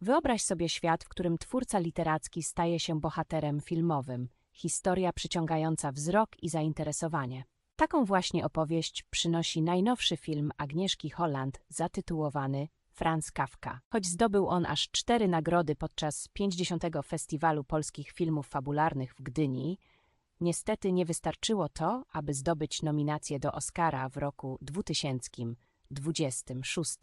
Wyobraź sobie świat, w którym twórca literacki staje się bohaterem filmowym, historia przyciągająca wzrok i zainteresowanie. Taką właśnie opowieść przynosi najnowszy film Agnieszki Holland zatytułowany Franz Kafka. Choć zdobył on aż cztery nagrody podczas 50. Festiwalu Polskich Filmów Fabularnych w Gdyni, niestety nie wystarczyło to, aby zdobyć nominację do Oscara w roku 2026.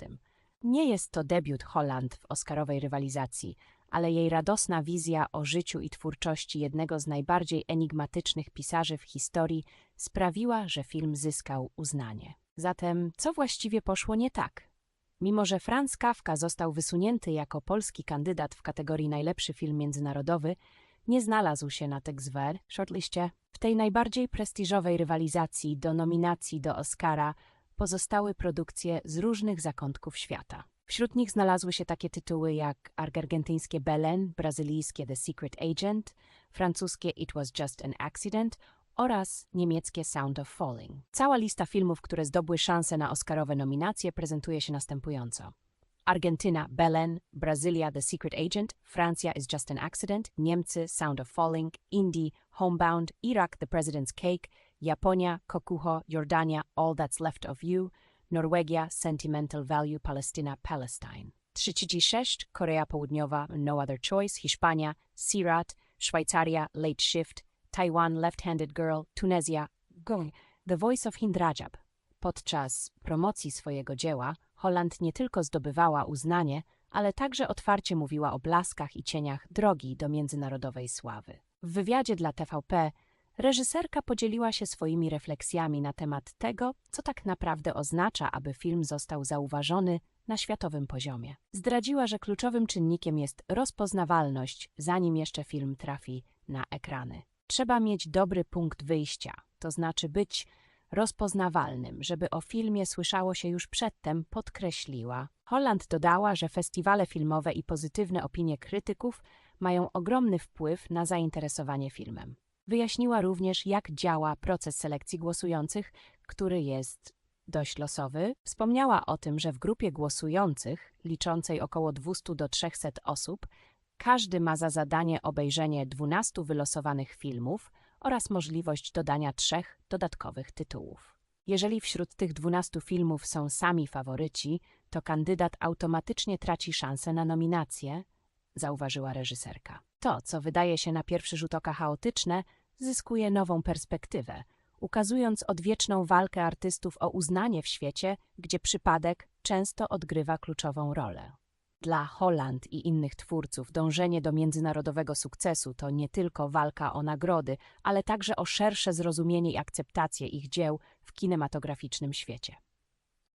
Nie jest to debiut Holland w oscarowej rywalizacji, ale jej radosna wizja o życiu i twórczości jednego z najbardziej enigmatycznych pisarzy w historii sprawiła, że film zyskał uznanie. Zatem, co właściwie poszło nie tak? Mimo, że Franz Kafka został wysunięty jako polski kandydat w kategorii najlepszy film międzynarodowy, nie znalazł się na Texwer shortliście. W tej najbardziej prestiżowej rywalizacji do nominacji do Oscara pozostały produkcje z różnych zakątków świata. Wśród nich znalazły się takie tytuły jak argentyńskie Belen, brazylijskie The Secret Agent, francuskie It Was Just an Accident oraz niemieckie Sound of Falling. Cała lista filmów, które zdobyły szansę na Oscarowe nominacje, prezentuje się następująco. Argentyna Belen, Brazylia The Secret Agent, Francja Is Just an Accident, Niemcy Sound of Falling, Indie Homebound, Irak The President's Cake, Japonia Kokuho, Jordania All That's Left of You, Norwegia Sentimental Value Palestina Palestine. 36 Korea Południowa No Other Choice, Hiszpania Sirat, Szwajcaria Late Shift, Taiwan Left-Handed Girl, Tunezja Gong, The Voice of Hindrajab. Podczas promocji swojego dzieła Holland nie tylko zdobywała uznanie, ale także otwarcie mówiła o blaskach i cieniach drogi do międzynarodowej sławy. W wywiadzie dla TVP reżyserka podzieliła się swoimi refleksjami na temat tego, co tak naprawdę oznacza, aby film został zauważony na światowym poziomie. Zdradziła, że kluczowym czynnikiem jest rozpoznawalność, zanim jeszcze film trafi na ekrany. Trzeba mieć dobry punkt wyjścia, to znaczy być rozpoznawalnym, żeby o filmie słyszało się już przedtem, podkreśliła. Holland dodała, że festiwale filmowe i pozytywne opinie krytyków mają ogromny wpływ na zainteresowanie filmem. Wyjaśniła również, jak działa proces selekcji głosujących, który jest dość losowy. Wspomniała o tym, że w grupie głosujących, liczącej około 200 do 300 osób, każdy ma za zadanie obejrzenie 12 wylosowanych filmów oraz możliwość dodania trzech dodatkowych tytułów. Jeżeli wśród tych 12 filmów są sami faworyci, to kandydat automatycznie traci szansę na nominację, zauważyła reżyserka. To, co wydaje się na pierwszy rzut oka chaotyczne, zyskuje nową perspektywę, ukazując odwieczną walkę artystów o uznanie w świecie, gdzie przypadek często odgrywa kluczową rolę. Dla Holland i innych twórców dążenie do międzynarodowego sukcesu to nie tylko walka o nagrody, ale także o szersze zrozumienie i akceptację ich dzieł w kinematograficznym świecie.